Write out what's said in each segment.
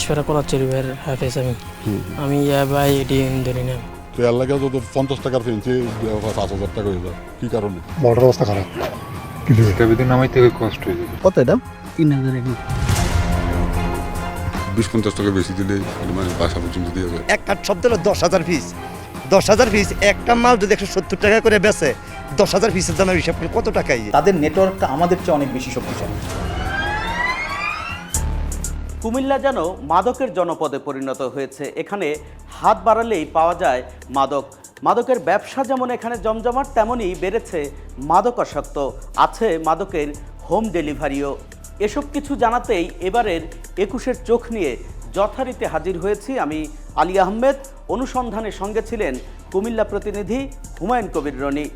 বাইশ ফেরা কলাচ্ছি ভাইয়ের হাফেজ আমি। আমি ইয়া ভাই এটি ধরি না তো এর লাগে যত পঞ্চাশ টাকার পাঁচ হাজার টাকা হয়ে যায় কি কারণে? অবস্থা খারাপ। কিন্তু কবিতা নামাইতে কষ্ট হয়ে যাবে। কত এটা? তিন হাজার বিশ পঞ্চাশ টাকা বেশি দিলে মানে বাসা পর্যন্ত দিয়ে যায় এক কাঠ শব্দ হলো দশ হাজার পিস দশ হাজার পিস একটা মাল যদি একশো সত্তর টাকা করে বেচে দশ হাজার পিসের দামের হিসাব কত টাকাই? তাদের নেটওয়ার্কটা আমাদের চেয়ে অনেক বেশি শক্তিশালী। কুমিল্লা যেন মাদকের জনপদে পরিণত হয়েছে। এখানে হাত বাড়ালেই পাওয়া যায় মাদক। মাদকের ব্যবসা যেমন এখানে জমজমাট, তেমনই বেড়েছে মাদকাসক্ত। আছে মাদকের হোম ডেলিভারিও। এসব কিছু জানাতেই এবারের একুশের চোখ নিয়ে যথারীতি হাজির হয়েছি আমি আলী আহমেদ। অনুসন্ধানের সঙ্গে ছিলেন কুমিল্লা প্রতিনিধি হুমায়ুন কবির রনি।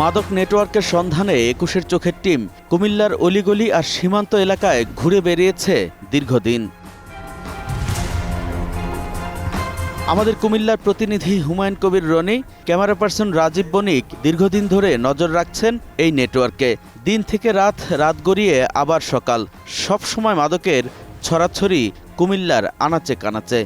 মাদক নেটওয়ার্কের সন্ধানে একুশের চোখের টিম কুমিল্লার অলিগলি আর সীমান্ত এলাকায় ঘুরে বেরিয়েছে দীর্ঘদিন। আমাদের কুমিল্লার প্রতিনিধি হুমায়ুন কবির রনি, ক্যামেরা পার্সন রাজীব বণিক দীর্ঘদিন ধরে নজর রাখছেন এই নেটওয়ার্কে। দিন থেকে রাত রাত গড়িয়ে আবার সকাল। সব সময় মাদকের ছড়াছড়ি কুমিল্লার আনাচে কানাচে।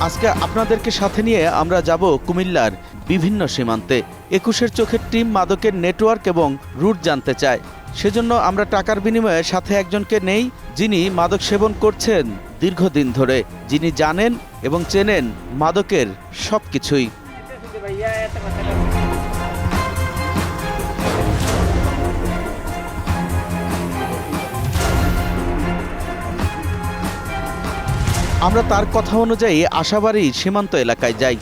আজকে আপনাদেরকে সাথে নিয়ে আমরা যাব কুমিল্লার বিভিন্ন সীমান্তে। একুশের চোখের টিম মাদকের নেটওয়ার্ক এবং রুট জানতে চায়। সেজন্য আমরা টাকার বিনিময়ে সাথে একজনকে নেই, যিনি মাদক সেবন করছেন দীর্ঘদিন ধরে। যিনি জানেন এবং চেনেন মাদকের সব কিছুই আমরা তার কথা অনুযায়ী আশাবাড়ি সীমান্ত এলাকায় যাই।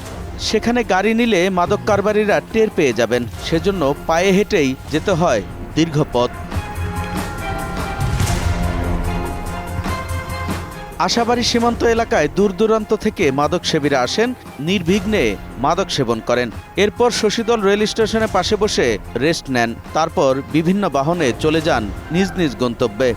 সেখানে গাড়ি নিলে মাদক কারবারিরা টের পেয়ে যাবেন। সেজন্য পায়ে হেঁটেই যেতে হয় দীর্ঘ পথ। আশাবাড়ি সীমান্ত এলাকায় দূর দূরান্ত থেকে মাদক সেবীরা আসেন, নির্বিঘ্নে মাদক সেবন করেন। এরপর শশীদল রেল স্টেশনে পাশে বসে রেস্ট নেন। তারপর বিভিন্ন বাহনে চলে যান নিজ নিজ গন্তব্যে।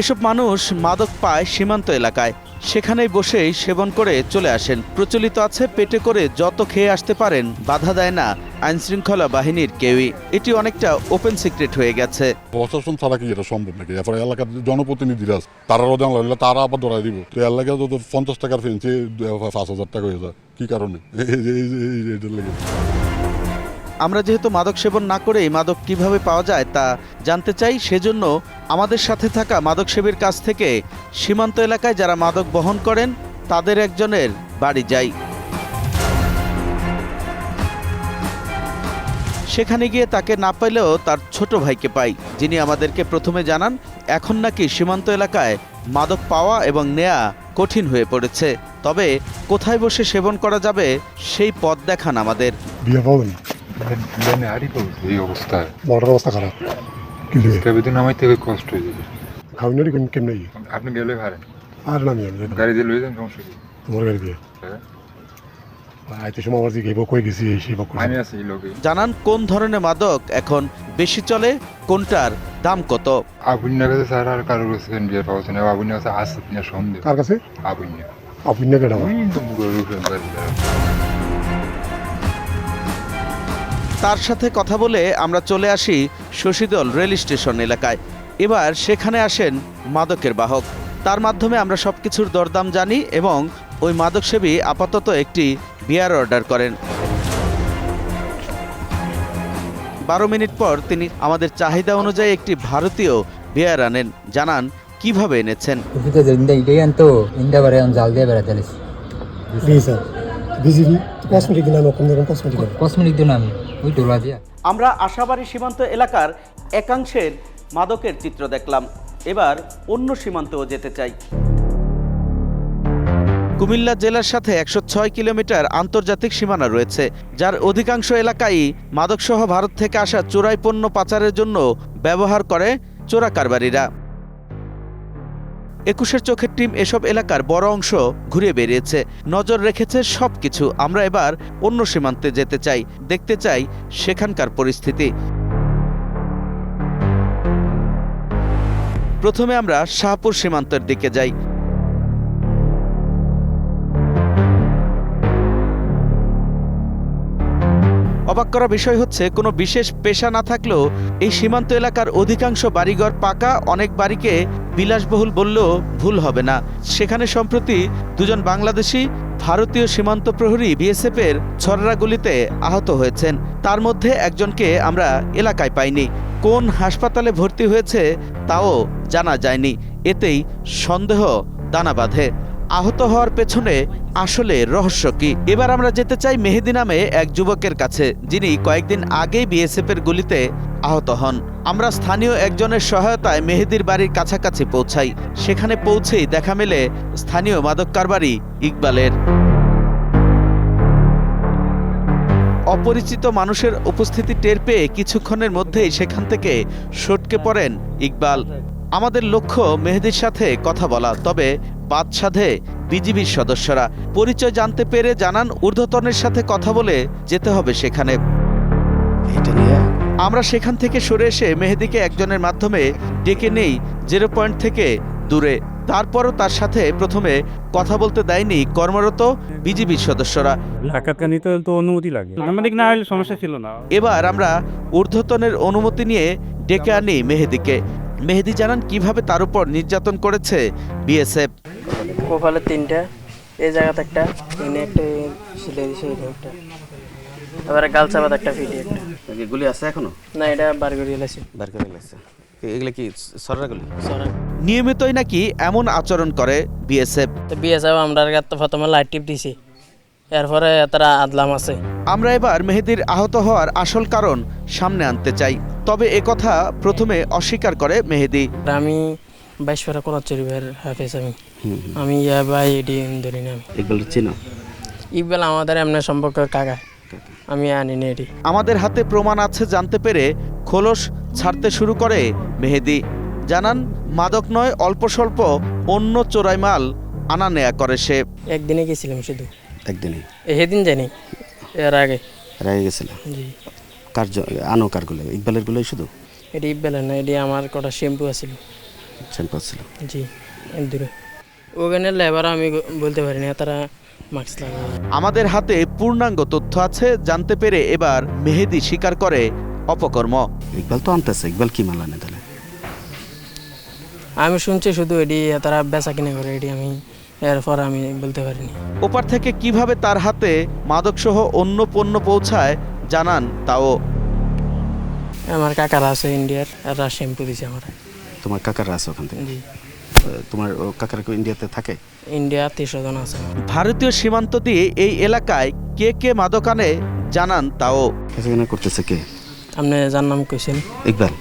এসব মানুষ মাদক পায় সীমান্ত এলাকায়। সেখানেই বসেই সেবন করে চলে আসেন। প্রচলিত আছে, পেটে করে যত খেয়ে আসতে পারেন, বাধা দেয় না আইনশৃঙ্খলা বাহিনীর কেউই। এটি অনেকটা ওপেন সিক্রেট হয়ে গেছে। প্রশাসন ছাড়া কি এটা সম্ভব নাকি? এরপরে এলাকার জনপ্রতিনিধিরা তারাও জানলা তারা আবার ধরাই দিব। তো এর লাগে যত পঞ্চাশ টাকার ফেন্সি পাঁচ হাজার টাকা হয়ে যায়। কি কারণে? আমরা যেহেতু মাদক সেবন না করেই মাদক কীভাবে পাওয়া যায় তা জানতে চাই, সেজন্য আমাদের সাথে থাকা মাদক সেবীর কাছ থেকে সীমান্ত এলাকায় যারা মাদক বহন করেন, তাদের একজনের বাড়ি যাই। সেখানে গিয়ে তাকে না পেলেও তার ছোট ভাইকে পাই, যিনি আমাদেরকে প্রথমে জানান, এখন নাকি সীমান্ত এলাকায় মাদক পাওয়া এবং নেয়া কঠিন হয়ে পড়েছে। তবে কোথায় বসে সেবন করা যাবে, সেই পথ দেখান আমাদের। এই অবস্থায় অবস্থা খারাপ কিন্তু কষ্ট হয়ে যাবে খাওয়ানোরই কেমন আপনি গেলে আর আমি গাড়ি দিয়ে লয়ে যান সমস্যা কি তোমার গাড়ি দিয়ে হ্যাঁ। জানান কোন ধরনের মাদক এখন বেশি চলে কোনটার দাম কত? আবুন্যার কাছে স্যার আর কারোর কাছে বিয়ে পাওয়া যায় না কাছে আসছে কিনা সন্দেহ কার কাছে আবুন্যা তার সাথে কথা বলে আমরা চলে আসি শশীদল রেল স্টেশন এলাকায়। এবার সেখানে আসেন মাদকের বাহক। তার মাধ্যমে আমরা সব কিছুর দরদাম জানি এবং ওই মাদকসেবী আপাতত একটি বিয়ার অর্ডার করেন। বারো মিনিট পর তিনি আমাদের চাহিদা অনুযায়ী একটি ভারতীয় বিয়ার আনেন। জানান কীভাবে এনেছেন? কসমেটিক রকম কসমেটিক আমরা আশাবাড়ি সীমান্ত এলাকার একাংশের মাদকের চিত্র দেখলাম। এবার অন্য সীমান্তেও যেতে চাই। কুমিল্লা জেলার সাথে একশো ছয় কিলোমিটার আন্তর্জাতিক সীমানা রয়েছে যার অধিকাংশ এলাকাই মাদকসহ ভারত থেকে আসা চোরাই পণ্য পাচারের জন্য ব্যবহার করে চোরা কারবারিরা একুশের চোখের টিম এসব এলাকার বড় অংশ ঘুরে বেরিয়েছে। নজর রেখেছে সব কিছু আমরা এবার অন্য সীমান্তে যেতে চাই। দেখতে চাই সেখানকার পরিস্থিতি। প্রথমে আমরা শাহপুর সীমান্তের দিকে যাই। অবাক করা বিষয় হচ্ছে, কোনো বিশেষ পেশা না থাকলেও এই সীমান্ত এলাকার অধিকাংশ বাড়িঘর পাকা, অনেক বাড়িকে বিলাসবহুল বললেও ভুল হবে না। সেখানে সম্প্রতি দুজন বাংলাদেশি, ভারতীয় সীমান্ত প্রহরী বিএসএফ এর ছররা গুলিতে আহত হয়েছেন। তার মধ্যে একজনকে আমরা এলাকায় পাইনি। কোন হাসপাতালে ভর্তি হয়েছে তাও জানা যায়নি। এতেই সন্দেহ দানা বাঁধে। আহত হওয়ার পেছনে আসলে রহস্য কি? এবার আমরা যেতে চাই মেহেদি নামে এক যুবকের কাছে, যিনি কয়েকদিন আগেই বিএসএফ এর গুলিতে আহত হন। আমরা স্থানীয় একজনের সহায়তায় মেহেদির বাড়ির কাছাকাছি পৌঁছাই। সেখানে পৌঁছেই দেখা মেলে স্থানীয় মাদক কারবারি ইকবালের। অপরিচিত মানুষের উপস্থিতি টের পেয়ে কিছুক্ষণের মধ্যেই সেখান থেকে সটকে পড়েন ইকবাল। আমাদের লক্ষ্য মেহেদির সাথে কথা বলা তবে বাদ সাধে বিজিবির সদস্যরা। পরিচয় জানতে পেরে জানান ঊর্ধ্বতনের সাথে কথা বলে যেতে হবে সেখানে। আমরা সেখান থেকে সরে এসে মেহেদিকে একজনের মাধ্যমে ডেকে নেই জিরো পয়েন্ট থেকে দূরে। তারপরও তার সাথে প্রথমে কথা বলতে দেয়নি কর্মরত বিজিবির সদস্যরা। তো অনুমতি লাগে। না হলে সমস্যা ছিল না। এবার আমরা ঊর্ধ্বতনের অনুমতি নিয়ে ডেকে আনি মেহেদিকে। মেহেদি জানান কীভাবে তার উপর নির্যাতন করেছে বিএসএফ। কপালে তিনটা এই জায়গাতে একটা এনে একটা সিলাই দিছে এটা একটা। এবারে গাল চাপাত একটা ফিটি একটা। গুলি আছে এখনও? না এটা বার করে এলাইছে বার করে গেছে এগুলো কি সররা গুলি? সরা নিয়মিতই নাকি এমন আচরণ করে বিএসএফ। তো বিএসএফ আমরা তো প্রথমে লাইট টিপ দিছি। এরপরে তারা আদলাম আছে। আমরা এবার মেহেদির আহত হওয়ার আসল কারণ সামনে আনতে চাই। তবে কথা প্রথমে অস্বীকার করে মেহেদি। আমি বাইশ কলাচুরি ভাইয়ের হাফেজ আমি। আমি ইয়া ভাই এডি ধরি না ইকবাল চিনো? ইকবাল আমাদের এমনি সম্পর্কের কাকা। আমি আনি না এটি। আমাদের হাতে প্রমাণ আছে জানতে পেরে খোলস ছাড়তে শুরু করে মেহেদি। জানান মাদক নয় অল্প স্বল্প অন্য চোরাই মাল আনা নেয়া করে সে। একদিনে গেছিলাম শুধু। একদিনে? সেদিন জানি এর আগে। রেগে গেছিল জি। কার আনো কারগুলো ইকবালের গুলোই শুধু? এটি ইকবালের না এটি আমার কটা শ্যাম্পু আছিল। শ্যাম্পু ছিল জি দূরে ওখানে লেবার আমি বলতে পারি না তারা মাস্ক লাগায়। আমাদের হাতে পূর্ণাঙ্গ তথ্য আছে জানতে পেরে এবার মেহেদি স্বীকার করে অপকর্ম। ইকবাল তো আনতেছে ইকবাল কি মাল আনে তাহলে? আমি শুনছি শুধু এটি তারা বেচা কিনা করে এটি আমি এরপর আমি বলতে পারিনি। ওপার থেকে কীভাবে তার হাতে মাদকসহ অন্য পণ্য পৌঁছায় জানান তাও। আমার কাকারা আছে ইন্ডিয়ার এরা শ্যাম্পু দিছে আমার। তোমার কাকারা আছে ওখান থেকে? জি। তোমার ও কাকারা কি ইন্ডিয়াতে থাকে? ইন্ডিয়া তিনশো জন আছে। ভারতীয় সীমান্ত দিয়ে এই এলাকায় কে কে মাদক আনে জানান তাও। কেনা করতেছে কে? আপনি যার নাম কইছেন। ইকবাল।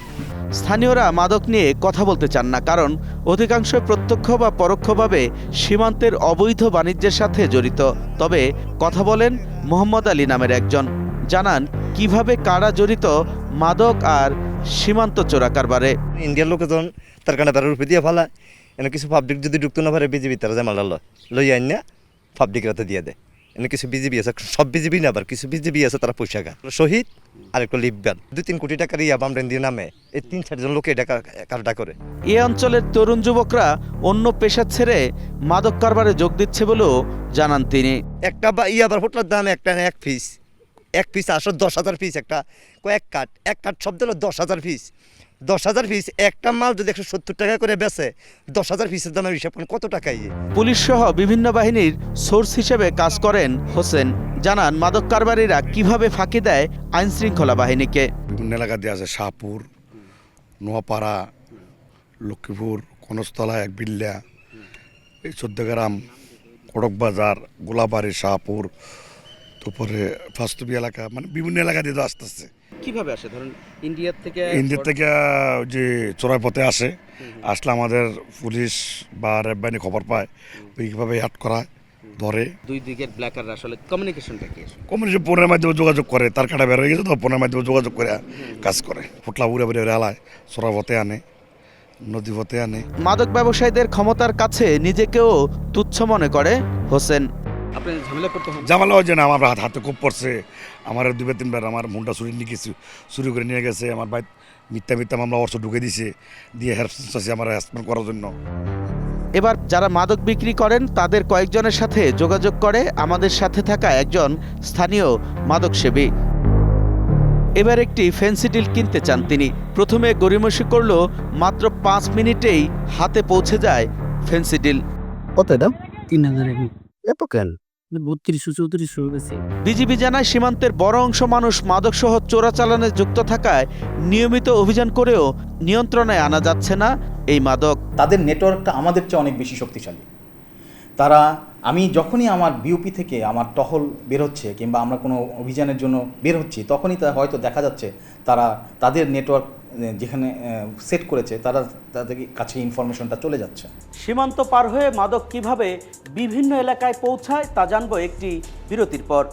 স্থানীয়রা মাদক নিয়ে কথা বলতে চান না কারণ অধিকাংশ প্রত্যক্ষ বা পরোক্ষভাবে সীমান্তের অবৈধ বাণিজ্যের সাথে জড়িত। তবে কথা বলেন মোহাম্মদ আলী নামের একজন। জানান কীভাবে কারা জড়িত মাদক আর সীমান্ত চোরা কারবারে। ইন্ডিয়ার লোকজন তার কারণে তার রূপে দিয়ে ফেলা এনে কিছু পাবলিক যদি ঢুকতে না পারে বিজেপি তারা জামাল লয় লই আইন না পাবলিক রাতে দিয়ে দেয়। এনে কিছু বিজেপি আছে সব বিজেপি না আবার কিছু বিজেপি আছে তারা পয়সা খা শহীদ আর একটা লিপব্যান দুই তিন কোটি টাকার ইয়া বামরেন দিয়ে নামে এই তিন চারজন লোকে এটা কারটা করে। এ অঞ্চলের তরুণ যুবকরা অন্য পেশা ছেড়ে মাদক কারবারে যোগ দিচ্ছে বলেও জানান তিনি। একটা বা ইয়া আবার হোটলার দাম একটা এক পিস এক পিস আসো দশ হাজার পিস একটা। কয়েক কাঠ? এক কাঠ শব্দ হলো দশ হাজার পিস দশ হাজার পিস একটা মাল যদি একশো সত্তর টাকা করে বেচে দশ হাজার পিসের দামের হিসাব করেন কত টাকা ইয়ে পুলিশ সহ বিভিন্ন বাহিনীর সোর্স হিসেবে কাজ করেন হোসেন। জানান মাদক কারবারিরা কীভাবে ফাঁকি দেয় আইন শৃঙ্খলা বাহিনীকে। বিভিন্ন এলাকা দিয়ে আছে শাহপুর নোয়াপাড়া লক্ষ্মীপুর কনস্তলা এক বিল্লা এই চোদ্দগ্রাম কড়ক বাজার গোলাবাড়ি শাহপুর তারপরে ফাস্তবি এলাকা মানে বিভিন্ন এলাকা দিয়ে তো আসতেছে। কীভাবে আসে? ধরুন ইন্ডিয়ার থেকে ইন্ডিয়া থেকে যে চোরাই পথে আসে আসলে আমাদের পুলিশ বা র্যাব বাহিনী খবর পায় ওইভাবে হাট করা ধরে। দুই দিকের ব্ল্যাকার আসলে কমিউনিকেশনটা কি কমিউনিটি ফোনের মাধ্যমে যোগাযোগ করে তার কাটা বের হয়ে গেছে তো ফোনের মাধ্যমে যোগাযোগ করে কাজ করে। ফুটলা উড়ে বেড়ে রেলায় চোরা পথে আনে নদীপথে আনে। মাদক ব্যবসায়ীদের ক্ষমতার কাছে নিজেকেও তুচ্ছ মনে করে হোসেন। জামালা হয় যে না আমার হাত হাতে খুব পড়ছে। আমার দুবার তিনবার আমার মুন্ডা চুরি নিয়ে গেছে চুরি করে নিয়ে গেছে। আমার ভাই মিথ্যা মিথ্যা মামলা অর্থ ঢুকে দিছে দিয়ে হেল্প চাইছে আমার হ্যারাসমেন্ট করার জন্য। এবার যারা মাদক বিক্রি করেন তাদের কয়েকজনের সাথে যোগাযোগ করে। আমাদের সাথে থাকা একজন স্থানীয় মাদক সেবী। এবার একটি ফেন্সিডিল কিনতে চান তিনি। প্রথমে গড়িমসি করল মাত্র পাঁচ মিনিটেই হাতে পৌঁছে যায় ফেন্সিডিল কত দাম তিন হাজার এত কেন বত্রিশশো চৌত্রিশশো গেছে। বিজিবি জানায় সীমান্তের বড় অংশ মানুষ মাদকসহ চোরাচালানে যুক্ত থাকায় নিয়মিত অভিযান করেও নিয়ন্ত্রণে আনা যাচ্ছে না এই মাদক। তাদের নেটওয়ার্কটা আমাদের চেয়ে অনেক বেশি শক্তিশালী। তারা আমি যখনই আমার বিউপি থেকে আমার টহল বের হচ্ছে কিংবা আমরা কোনো অভিযানের জন্য বের হচ্ছি তখনই তা হয়তো দেখা যাচ্ছে তারা তাদের নেটওয়ার্ক যেখানে সেট করেছে, তারা, তাদের কাছে ইনফরমেশনটা চলে যাচ্ছে। সীমান্ত পার হয়ে মাদক কীভাবে বিভিন্ন এলাকায় পৌঁছায়, তা জানব একটি বিরতির পর।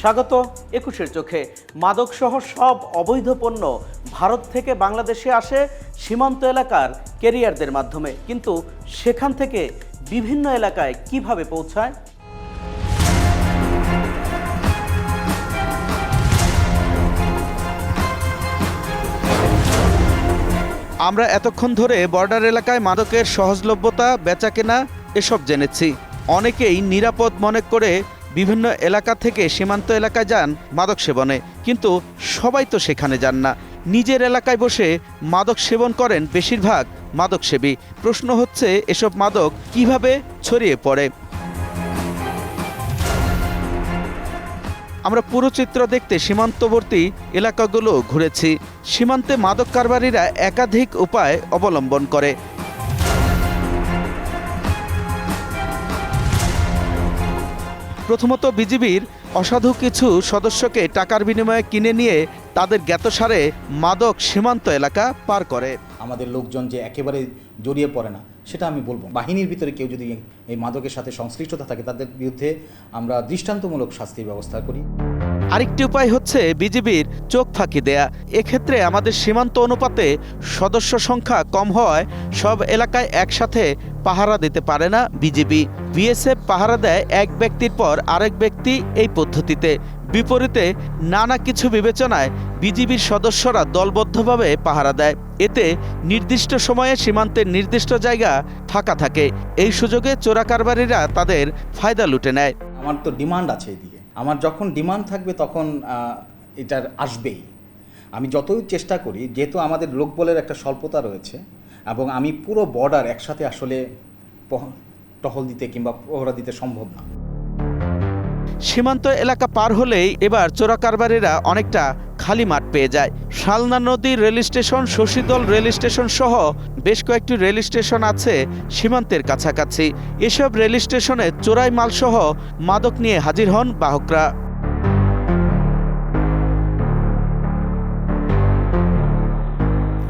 স্বাগত একুশের চোখে। মাদকসহ সব অবৈধ পণ্য ভারত থেকে বাংলাদেশে আসে সীমান্ত এলাকার কেরিয়ারদের মাধ্যমে। কিন্তু সেখান থেকে বিভিন্ন এলাকায় কীভাবে পৌঁছায় আমরা এতক্ষণ ধরে বর্ডার এলাকায় মাদকের সহজলভ্যতা, বেচাকেনা, এসব জেনেছি। অনেকেই নিরাপদ মনে করে বিভিন্ন এলাকা থেকে সীমান্ত এলাকায় যান মাদক সেবনে। কিন্তু সবাই তো সেখানে যান না। নিজের এলাকায় বসে মাদক সেবন করেন বেশিরভাগ মাদক সেবী প্রশ্ন হচ্ছে, এসব মাদক কীভাবে ছড়িয়ে পড়ে? আমরা পুরো চিত্র দেখতে সীমান্তবর্তী এলাকাগুলো ঘুরেছি। সীমান্তে মাদক কারবারিরা একাধিক উপায় অবলম্বন করে। প্রথমত বিজিবির অসাধু কিছু সদস্যকে টাকার বিনিময়ে কিনে নিয়ে তাদের জ্ঞাতসারে মাদক সীমান্ত এলাকা পার করে। আমাদের লোকজন যে একেবারে জড়িয়ে পড়ে না সেটা আমি বলব। বাহিনীর ভিতরে কেউ যদি এই মাদকের সাথে সংশ্লিষ্টতা থাকে, তাদের বিরুদ্ধে আমরা দৃষ্টান্তমূলক শাস্তির ব্যবস্থা করি। আরেকটি উপায় হচ্ছে বিজিবির চোখ ফাঁকি দেয়া। এক্ষেত্রে আমাদের সীমান্ত অনুপাতে সদস্য সংখ্যা কম হওয়ায় সব এলাকায় একসাথে পাহারা দিতে পারে না বিজিবি। বিএসএফ পাহারা দেয় এক ব্যক্তির পর আরেক ব্যক্তি এই পদ্ধতিতে। বিপরীতে নানা কিছু বিবেচনায় বিজিবির সদস্যরা দলবদ্ধভাবে পাহারা দেয়। এতে নির্দিষ্ট সময়ে সীমান্তের নির্দিষ্ট জায়গা ফাঁকা থাকে। এই সুযোগে চোরাকারবারীরা তাদের ফায়দা লুটে নেয়। আমার তো ডিমান্ড আছে এদিকে। আমার যখন ডিমান্ড থাকবে তখন এটার আসবেই। আমি যতই চেষ্টা করি, যেহেতু আমাদের লোকবলের একটা স্বল্পতা রয়েছে এবং আমি পুরো বর্ডার একসাথে আসলে টহল দিতে কিংবা প্রহরা দিতে সম্ভব না। সীমান্ত এলাকা পার হলেই এবার চোরাকারবারীরা অনেকটা খালি মাঠ পেয়ে যায়। শালনা নদী rail station, Shashidal rail station সহ বেশ কয়েকটি রেল স্টেশন আছে সীমান্তের কাছাকাছি। এসব রেল স্টেশনে চোরাই মালসহ মাদক নিয়ে হাজির হন বাহকরা।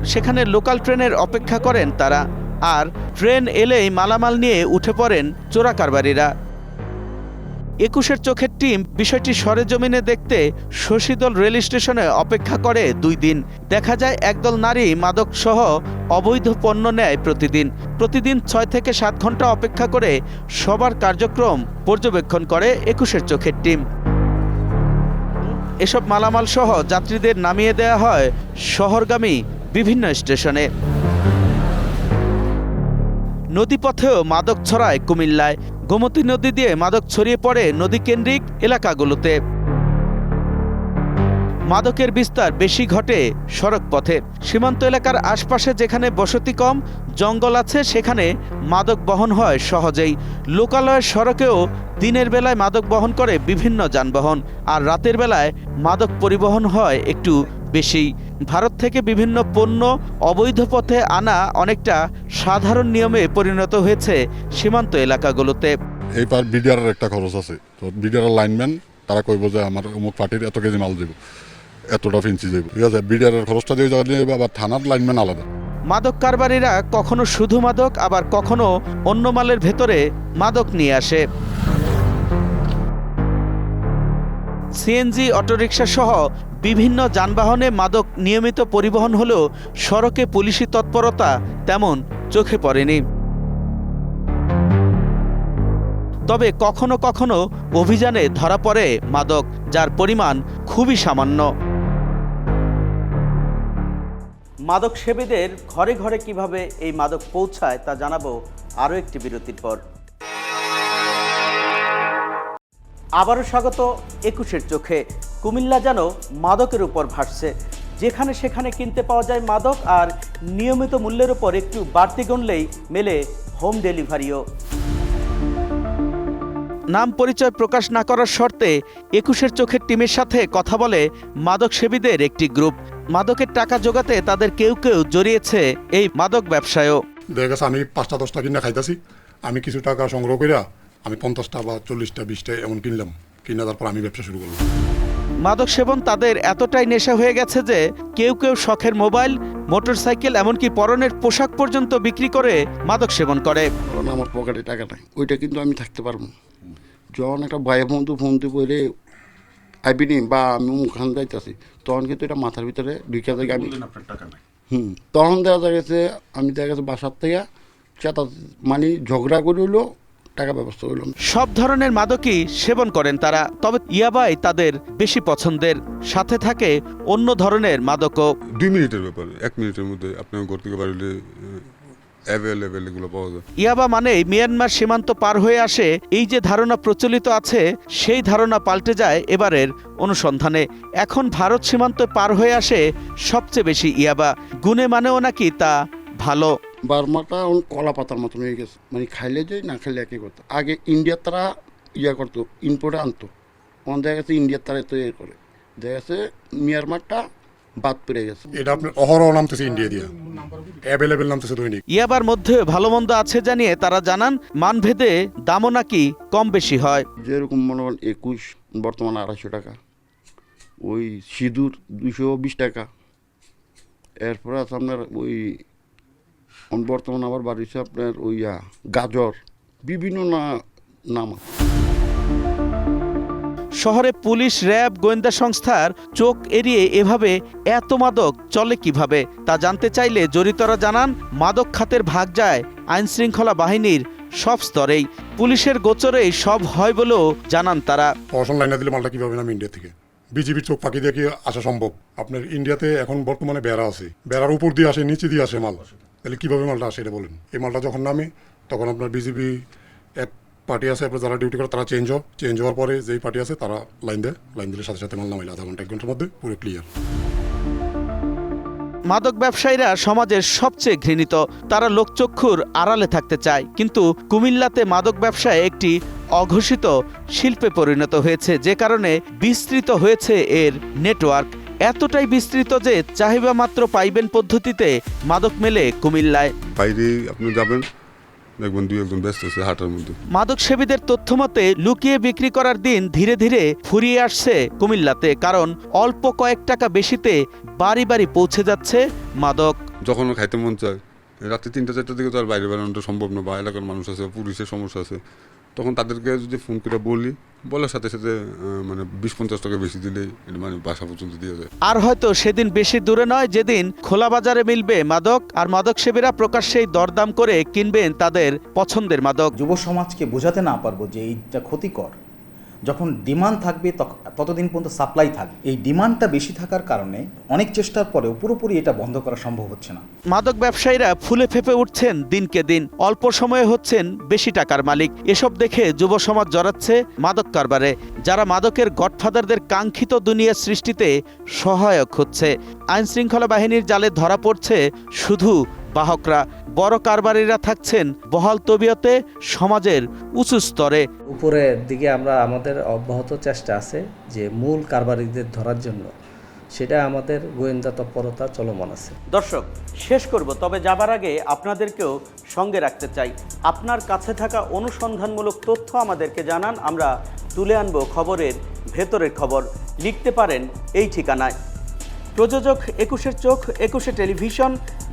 সেখানে লোকাল ট্রেনের অপেক্ষা করেন তারা। আর ট্রেন এলেই মালামাল নিয়ে উঠে পড়েন চোরাকারবারীরা। একুশের চোখের টিম বিষয়টি সরেজমিনে দেখতে শশীদল রেল স্টেশনে অপেক্ষা করে দুই দিন। দেখা যায়, একদল নারী মাদক সহ অবৈধ পণ্য নেয় প্রতিদিন। প্রতিদিন ছয় থেকে সাত ঘণ্টা অপেক্ষা করে সবার কার্যক্রম পর্যবেক্ষণ করে একুশের চোখের টিম। এসব মালামাল সহ যাত্রীদের নামিয়ে দেওয়া হয় শহরগামী বিভিন্ন স্টেশনে। নদীপথেও মাদক ছড়ায় কুমিল্লায়। গোমতী নদী দিয়ে মাদক ছড়িয়ে পড়ে নদীকেন্দ্রিক এলাকাগুলোতে। মাদকের বিস্তার বেশি ঘটে সড়ক পথে সীমান্ত এলাকার আশপাশে যেখানে বসতি কম, জঙ্গল আছে, সেখানে মাদক বহন হয় সহজেই। লোকালয়ের সড়কেও দিনের বেলায় মাদক বহন করে বিভিন্ন যানবাহন, আর রাতের বেলায় মাদক পরিবহন হয় একটু বেশি ভারত থেকে বিভিন্ন পণ্য অবৈধ পথে আনা অনেকটা সাধারণ নিয়মে পরিণত হয়েছে সীমান্ত এলাকাগুলোতে। এই পার বিডিআরের একটা খরচ আছে। তো বিডিআর লাইনম্যান তারা কইব যে আমার অমুক পার্টির এত কেজি মাল দেব এতটা ফিঞ্চি দেব। ঠিক আছে বিডিআরের খরচটা দিয়ে দিয়ে আবার থানার লাইনম্যান আলাদা। মাদক কারবারিরা কখনো শুধু মাদক আবার কখনো অন্য মালের ভেতরে মাদক নিয়ে আসে। সিএনজি, অটোরিকশা সহ বিভিন্ন যানবাহনে মাদক নিয়মিত পরিবহন হলেও সড়কে পুলিশি তৎপরতা তেমন চোখে পড়েনি। তবে কখনো কখনো অভিযানে ধরা পড়ে মাদক, যার পরিমাণ খুবই সামান্য। মাদক সেবীদের ঘরে ঘরে কীভাবে এই মাদক পৌঁছায় তা জানাব আরও একটি বিরতির পর। আবারও স্বাগত একুশের চোখে। কুমিল্লা যেন মাদকের উপর ভাসছে। যেখানে সেখানে কিনতে পাওয়া যায় মাদক আর নিয়মিত মূল্যের উপর একটু বাড়তি গুনলেই মেলে হোম ডেলিভারিও। নাম পরিচয় প্রকাশ না করার শর্তে একুশের চোখের টিমের সাথে কথা বলে মাদক সেবীদের একটি গ্রুপ। মাদকের টাকা জোগাতে তাদের কেউ কেউ জড়িয়েছে এই মাদক ব্যবসায়ও। দেখা গেছে আমি পাঁচটা দশটা কিনা খাইতেছি। আমি কিছু টাকা সংগ্রহ করিয়া আমি পঞ্চাশটা বা চল্লিশটা বিশটা এমন কিনলাম। কিনা তারপর আমি ব্যবসা শুরু করলাম। মাদক সেবন তাদের এতটাই নেশা হয়ে গেছে যে কেউ কেউ শখের মোবাইল মোটরসাইকেল এমনকি পরনের পোশাক পর্যন্ত বিক্রি করে মাদক সেবন করে। কারণ আমার পকেটে টাকা নাই ওইটা কিন্তু আমি থাকতে পারব। যখন একটা ভাই বন্ধু বন্ধু দিয়ে বলে আইবিনি বা আমি মুখান যাইতেছি। তখন কিন্তু এটা মাথার ভিতরে ঢুকে যায়। আমি হুম। তখন দেখা গেছে আমি দেখা গেছে বাসার থেকে চেতা মানে ঝগড়া করে হইল টাকা ব্যবস্থা হইল। সব ধরনের মাদকই সেবন করেন তারা তবে ইয়াবাই তাদের বেশি পছন্দের সাথে থাকে অন্য ধরনের মাদকও। দুই মিনিটের ব্যাপার এক মিনিটের মধ্যে আপনার ঘর থেকে বাড়িলে অ্যাভেলেবেল এগুলো পাওয়া যায়। ইয়াবা মানেই মিয়ানমার সীমান্ত পার হয়ে আসে এই যে ধারণা প্রচলিত আছে সেই ধারণা পাল্টে যায় এবারের অনুসন্ধানে। এখন ভারত সীমান্ত পার হয়ে আসে সবচেয়ে বেশি ইয়াবা। গুণে মানেও নাকি তা ভালো। বার্মাটা কলা পাতার মতন হয়ে গেছে। মানে খাইলে যে না খাইলে একই কথা। আগে ইন্ডিয়ার তারা ইয়া করতো ইম্পোর্টে আনতো। এখন দেখা গেছে ইন্ডিয়ার তারা তো ইয়ে করে। দেখা গেছে মিয়ানমারটা বাদ পড়ে গেছে। এটা আপনার অহরহ নামতেছে ইন্ডিয়া দিয়া। অ্যাভেলেবেল নামতেছে দৈনিক। ইয়াবার মধ্যে ভালো মন্দ আছে জানিয়ে তারা জানান মানভেদে দামও নাকি কম বেশি হয়। যেরকম মনে করেন একুশ বর্তমানে আড়াইশো টাকা। ওই সিঁদুর দুশো বিশ টাকা। এরপরে আছে আপনার ওই বর্তমানে আবার বাড়িছে আপনার ওই ইয়া, গাজর বিভিন্ন না নাম শহরে পুলিশ র্যাব গোয়েন্দা সংস্থার চোখ এড়িয়ে এভাবে এত মাদক চলে কীভাবে? তা জানতে চাইলে জড়িতরা জানান মাদক খাতের ভাগ যায় আইনশৃঙ্খলা বাহিনীর সব স্তরেই। পুলিশের গোচরেই সব হয় বলেও জানান তারা। পড়াশোনা লাইনে দিলে মালটা কীভাবে নাম ইন্ডিয়া থেকে? বিজিবির চোখ ফাঁকি দিয়ে কি আসা সম্ভব? আপনার ইন্ডিয়াতে এখন বর্তমানে বেড়া আছে। বেড়ার উপর দিয়ে আসে নিচে দিয়ে আসে মাল। তাহলে কীভাবে মালটা আসে এটা বলেন। এই মালটা যখন নামে, তখন আপনার বিজিবি এক পার্টি আছে, আপনার যারা ডিউটি করে তারা চেঞ্জ হয়। চেঞ্জ হওয়ার পরে যেই পার্টি আছে, তারা লাইন দেয়। লাইন দিলে সাথে সাথে মাল নামাইলে আধা ঘণ্টা, এক ঘণ্টার মধ্যে পুরো ক্লিয়ার মাদক ব্যবসায়ীরা সমাজের সবচেয়ে ঘৃণিত। তারা লোকচক্ষুর আড়ালে থাকতে চায়। কিন্তু কুমিল্লাতে মাদক ব্যবসায় একটি অঘোষিত শিল্পে পরিণত হয়েছে। যে কারণে বিস্তৃত হয়েছে এর নেটওয়ার্ক এতটাই বিস্তৃত যে চাহিদা মাত্র পাইবেন পদ্ধতিতে মাদক মেলে কুমিল্লায়। বাইরে আপনি যাবেন দেখবেন দুই একজন ব্যস্ত আছে হাটের মধ্যে। মাদক সেবীদের তথ্য মতে লুকিয়ে বিক্রি করার দিন ধীরে ধীরে ফুরিয়ে আসছে কুমিল্লাতে কারণ অল্প কয়েক টাকা বেশিতে বাড়ি বাড়ি পৌঁছে যাচ্ছে মাদক। যখন খাইতে মন চায় রাত্রি তিনটা চারটার দিকে তো আর বাইরে বেরোনোটা সম্ভব না বা এলাকার মানুষ আছে পুলিশের সমস্যা আছে। তখন তাদেরকে যদি ফোন করে বলি বলার সাথে সাথে মানে বিশ পঞ্চাশ টাকা বেশি দিলেই মানে বাসা পর্যন্ত দিয়ে যায় আর হয়তো সেদিন বেশি দূরে নয় যেদিন খোলা বাজারে মিলবে মাদক আর মাদক সেবীরা প্রকাশ্যেই দরদাম করে কিনবেন তাদের পছন্দের মাদক। যুব সমাজকে বোঝাতে না পারব যে এইটা ক্ষতিকর। যখন ডিমান্ড থাকবে ততদিন পর্যন্ত সাপ্লাই থাকবে এই ডিমান্ডটা বেশি থাকার কারণে অনেক চেষ্টার পরেও পুরোপুরি এটা বন্ধ করা সম্ভব হচ্ছে না। মাদক ব্যবসায়ীরা ফুলে ফেপে উঠছেন দিনকে দিন। অল্প সময়ে হচ্ছেন বেশি টাকার মালিক। এসব দেখে যুব সমাজ জড়াচ্ছে মাদক কারবারে, যারা মাদকের গডফাদারদের কাঙ্ক্ষিত দুনিয়া সৃষ্টিতে সহায়ক হচ্ছে। আইন শৃঙ্খলা বাহিনীর জালে ধরা পড়ছে শুধু বাহকরা বড় কারবারিরা থাকছেন বহাল তবিয়তে সমাজের উঁচু স্তরে। উপরের দিকে আমরা আমাদের অব্যাহত চেষ্টা আছে যে মূল কারবারিদের ধরার জন্য। সেটা আমাদের গোয়েন্দা তৎপরতা চলমান আছে। দর্শক শেষ করব তবে যাবার আগে আপনাদেরকেও সঙ্গে রাখতে চাই। আপনার কাছে থাকা অনুসন্ধানমূলক তথ্য আমাদেরকে জানান আমরা তুলে আনব খবরের ভেতরের খবর। লিখতে পারেন এই ঠিকানায়। প্রযোজক একুশের চোখ একুশে টেলিভিশন